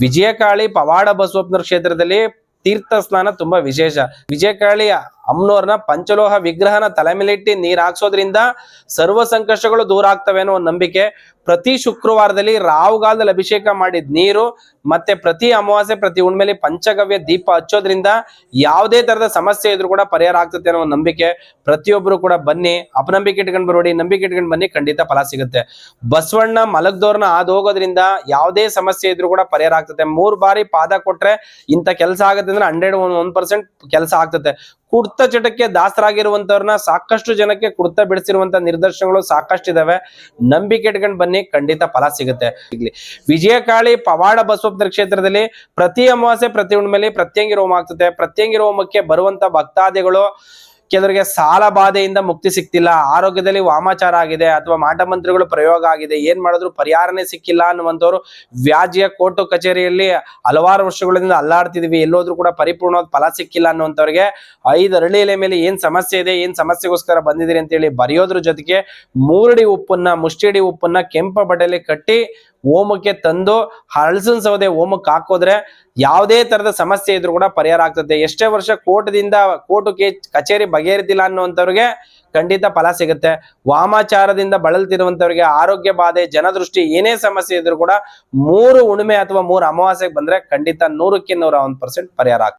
ವಿಜಯಕಾಳಿ ಪವಾಡ ಬಸವಪ್ಪನ ಕ್ಷೇತ್ರದಲ್ಲಿ ತೀರ್ಥ ಸ್ನಾನ ತುಂಬಾ ವಿಶೇಷ. ವಿಜಯಕಾಳಿ ಅಮ್ಮನವ್ರನ್ನ ಪಂಚಲೋಹ ವಿಗ್ರಹನ ತಲೆ ಮೇಲಿಟ್ಟು ನೀರ್ ಹಾಕ್ಸೋದ್ರಿಂದ ಸರ್ವ ಸಂಕಷ್ಟಗಳು ದೂರ ಆಗ್ತವೆ ಅನ್ನೋ ಒಂದು ನಂಬಿಕೆ. ಪ್ರತಿ ಶುಕ್ರವಾರದಲ್ಲಿ ರಾಹುಗಾಲದಲ್ಲಿ ಅಭಿಷೇಕ ಮಾಡಿದ ನೀರು ಮತ್ತೆ ಪ್ರತಿ ಅಮಾವಾಸ್ಯೆ, ಪ್ರತಿ ಹುಣ್ಮೇಲೆ ಪಂಚಗವ್ಯ ದೀಪ ಹಚ್ಚೋದ್ರಿಂದ ಯಾವುದೇ ತರದ ಸಮಸ್ಯೆ ಇದ್ರೂ ಕೂಡ ಪರಿಹಾರ ಆಗ್ತದೆ ಅನ್ನೋ ಒಂದು ನಂಬಿಕೆ. ಪ್ರತಿಯೊಬ್ಬರು ಕೂಡ ಬನ್ನಿ, ಅಪನಂಬಿಕೆ ಇಟ್ಕೊಂಡು ಬರೋಡಿ ನಂಬಿಕೆ ಇಟ್ಕೊಂಡು ಬನ್ನಿ, ಖಂಡಿತ ಫಲ ಸಿಗುತ್ತೆ. ಬಸವಣ್ಣ ಮಲಗ್ದೋರ್ನ ಹಾದು ಹೋಗೋದ್ರಿಂದ ಯಾವುದೇ ಸಮಸ್ಯೆ ಇದ್ರೂ ಕೂಡ ಪರಿಹಾರ ಆಗ್ತದೆ. ಮೂರು ಬಾರಿ ಪಾದ ಕೊಟ್ರೆ ಇಂಥ ಕೆಲಸ ಆಗುತ್ತೆ ಅಂದ್ರೆ ಹಂಡ್ರೆಡ್ ಒನ್ ಪರ್ಸೆಂಟ್ ಕೆಲಸ ಆಗ್ತದೆ. ಕುಡ್ತ ಚಟಕ್ಕೆ ದಾಸರಾಗಿರುವಂತವ್ರನ್ನ ಸಾಕಷ್ಟು ಜನಕ್ಕೆ ಕುರ್ತ ಬಿಡಿಸಿರುವಂತ ನಿದರ್ಶನಗಳು ಸಾಕಷ್ಟು ಇದಾವೆ ನಂಬಿಕೆ ಇಟ್ಕೊಂಡು ಬನ್ನಿ, ಖಂಡಿತ ಫಲ ಸಿಗುತ್ತೆ. ವಿಜಯಕಾಳಿ ಪವಾಡ ಬಸವಪ್ಪನ ಕ್ಷೇತ್ರದಲ್ಲಿ ಪ್ರತಿ ಅಮಾವಾಸ್ಯೆ, ಪ್ರತಿ ಹುಣ್ಣಿಮೆಯಲ್ಲಿ ಪ್ರತ್ಯಂಗಿರ ಹೋಮ ಆಗ್ತದೆ. ಪ್ರತ್ಯಂಗಿರ ಹೋಮಕ್ಕೆ ಬರುವಂತ ಭಕ್ತಾದಿಗಳು ಕೆಲವರಿಗೆ ಸಾಲ ಬಾಧೆಯಿಂದ ಮುಕ್ತಿ ಸಿಕ್ತಿಲ್ಲ ಆರೋಗ್ಯದಲ್ಲಿ ವಾಮಾಚಾರ ಆಗಿದೆ ಅಥವಾ ಮಾಟ ಮಂತ್ರಗಳು ಪ್ರಯೋಗ ಆಗಿದೆ, ಏನ್ ಮಾಡಿದ್ರು ಪರಿಹಾರನೇ ಸಿಕ್ಕಿಲ್ಲ ಅನ್ನುವಂಥವ್ರು ವ್ಯಾಜ್ಯ ಕೋರ್ಟು ಕಚೇರಿಯಲ್ಲಿ ಹಲವಾರು ವರ್ಷಗಳಿಂದ ಅಲ್ಲಾಡ್ತಿದೀವಿ, ಎಲ್ಲೋದ್ರೂ ಕೂಡ ಪರಿಪೂರ್ಣವಾದ ಫಲ ಸಿಕ್ಕಿಲ್ಲ ಅನ್ನುವಂಥವ್ರಿಗೆ ಐದು ಅರಳಿ ಎಲೆ ಮೇಲೆ ಏನ್ ಸಮಸ್ಯೆ ಇದೆ, ಏನ್ ಸಮಸ್ಯೆಗೋಸ್ಕರ ಬಂದಿದ್ದೀರಿ ಅಂತೇಳಿ ಬರೆಯೋದ್ರ ಜೊತೆಗೆ ಮೂರಡಿ ಉಪ್ಪನ್ನ ಮುಷ್ಟಿಡಿ ಉಪ್ಪನ್ನ ಕೆಂಪ ಬಟ್ಟೆಯಲ್ಲಿ ಕಟ್ಟಿ ಹೋಮಕ್ಕೆ ತಂದು ಹಳಸನ್ ಸೌದೆ ಹೋಮಕ್ಕೆ ಹಾಕೋದ್ರೆ ಯಾವುದೇ ತರದ ಸಮಸ್ಯೆ ಇದ್ರೂ ಕೂಡ ಪರಿಹಾರ ಆಗ್ತದೆ. ಎಷ್ಟೇ ವರ್ಷ ಕೋರ್ಟ್ದಿಂದ ಕೋರ್ಟು ಕಚೇರಿ ಬಗೆಹರಿದಿಲ್ಲ ಅನ್ನುವಂಥವ್ರಿಗೆ ಖಂಡಿತ ಫಲ ಸಿಗುತ್ತೆ. ವಾಮಾಚಾರದಿಂದ ಬಳಲ್ತಿರುವಂತವ್ರಿಗೆ ಆರೋಗ್ಯ ಬಾಧೆ, ಜನದೃಷ್ಟಿ ಏನೇ ಸಮಸ್ಯೆ ಇದ್ರೂ ಕೂಡ ಮೂರು ಉಣಿಮೆ ಅಥವಾ ಮೂರು ಅಮಾವಾಸ್ಯೆಗೆ ಬಂದ್ರೆ ಖಂಡಿತ ನೂರಕ್ಕೆ ನೂರ ಒಂದ್ ಪರ್ಸೆಂಟ್ ಪರಿಹಾರ ಆಗ್ತದೆ.